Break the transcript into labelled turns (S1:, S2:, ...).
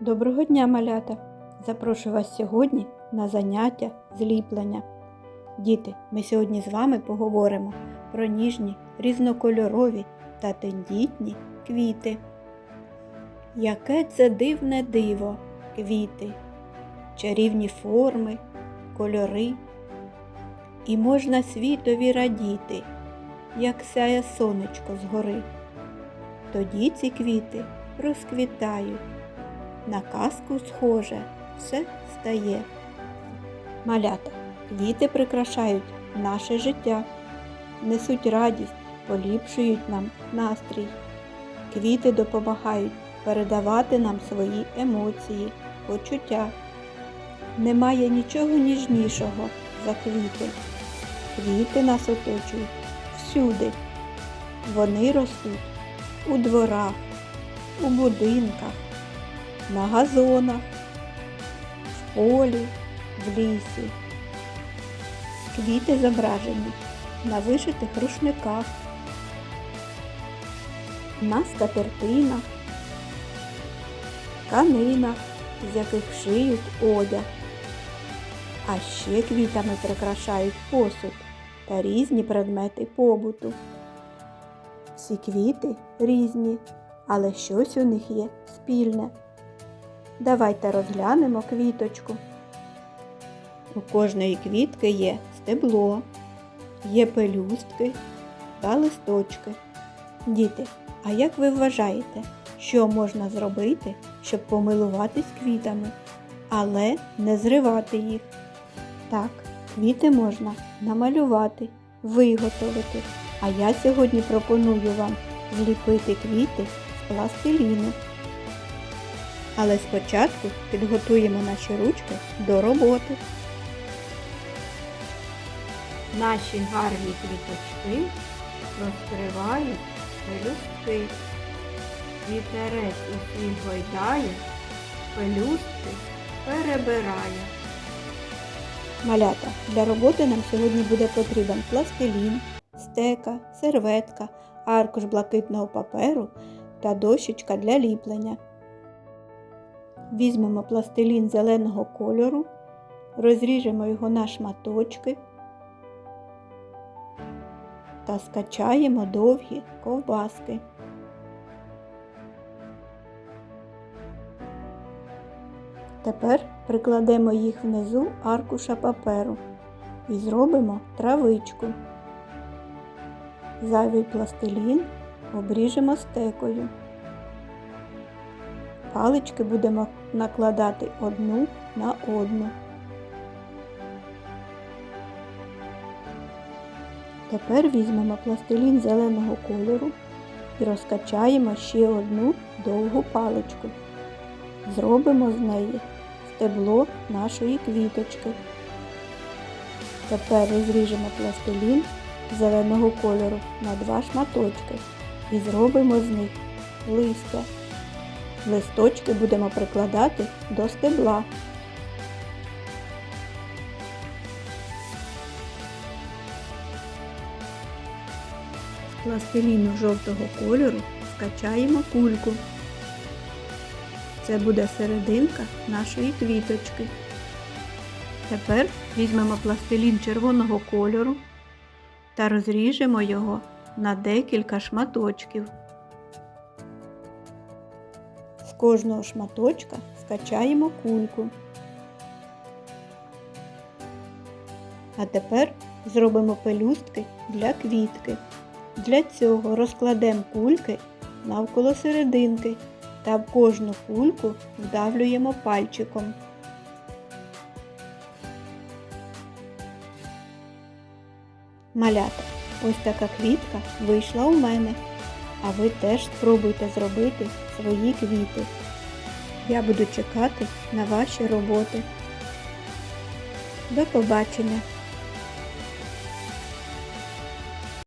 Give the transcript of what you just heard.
S1: Доброго дня, малята! Запрошую вас сьогодні на заняття зліплення. Діти, ми сьогодні з вами поговоримо про ніжні, різнокольорові та тендітні квіти. Яке це дивне диво квіти, чарівні форми, кольори. І можна світові радіти, як сяє сонечко згори. Тоді ці квіти розквітають на казку схоже все стає. Малята, квіти прикрашають наше життя, несуть радість, поліпшують нам настрій. Квіти допомагають передавати нам свої емоції, почуття. Немає нічого ніжнішого за квіти. Квіти нас оточують всюди. Вони ростуть у дворах, у будинках, на газонах, в полі, в лісі. Квіти зображені на вишитих рушниках, на скатертинах, тканинах, з яких шиють одяг. А ще квітами прикрашають посуд та різні предмети побуту. Всі квіти різні, але щось у них є спільне. Давайте розглянемо квіточку. У кожної квітки є стебло, є пелюстки та листочки. Діти, а як ви вважаєте, що можна зробити, щоб помилуватись квітами, але не зривати їх? Так, квіти можна намалювати, виготовити. А я сьогодні пропоную вам зліпити квіти з пластиліну. Але спочатку підготуємо наші ручки до роботи. Наші гарні квіточки розкривають пелюстки. Вітерець усіх гойдає, пелюстки перебирає. Малята, для роботи нам сьогодні буде потрібен пластилін, стека, серветка, аркуш блакитного паперу та дощечка для ліплення. Візьмемо пластилін зеленого кольору, розріжемо його на шматочки та скачаємо довгі ковбаски. Тепер прикладемо їх внизу аркуша паперу і зробимо травичку. Зайвий пластилін обріжемо стекою. Палички будемо накладати одну на одну. Тепер візьмемо пластилін зеленого кольору і розкачаємо ще одну довгу паличку. Зробимо з неї стебло нашої квіточки. Тепер розріжемо пластилін зеленого кольору на два шматочки і зробимо з них листя. Листочки будемо прикладати до стебла. З пластиліну жовтого кольору скачаємо кульку. Це буде серединка нашої квіточки. Тепер візьмемо пластилін червоного кольору та розріжемо його на декілька шматочків. З кожного шматочка скачаємо кульку. А тепер зробимо пелюстки для квітки. Для цього розкладемо кульки навколо серединки та в кожну кульку вдавлюємо пальчиком. Малята, ось така квітка вийшла у мене. А ви теж спробуйте зробити свої квіти. Я буду чекати на ваші роботи. До побачення!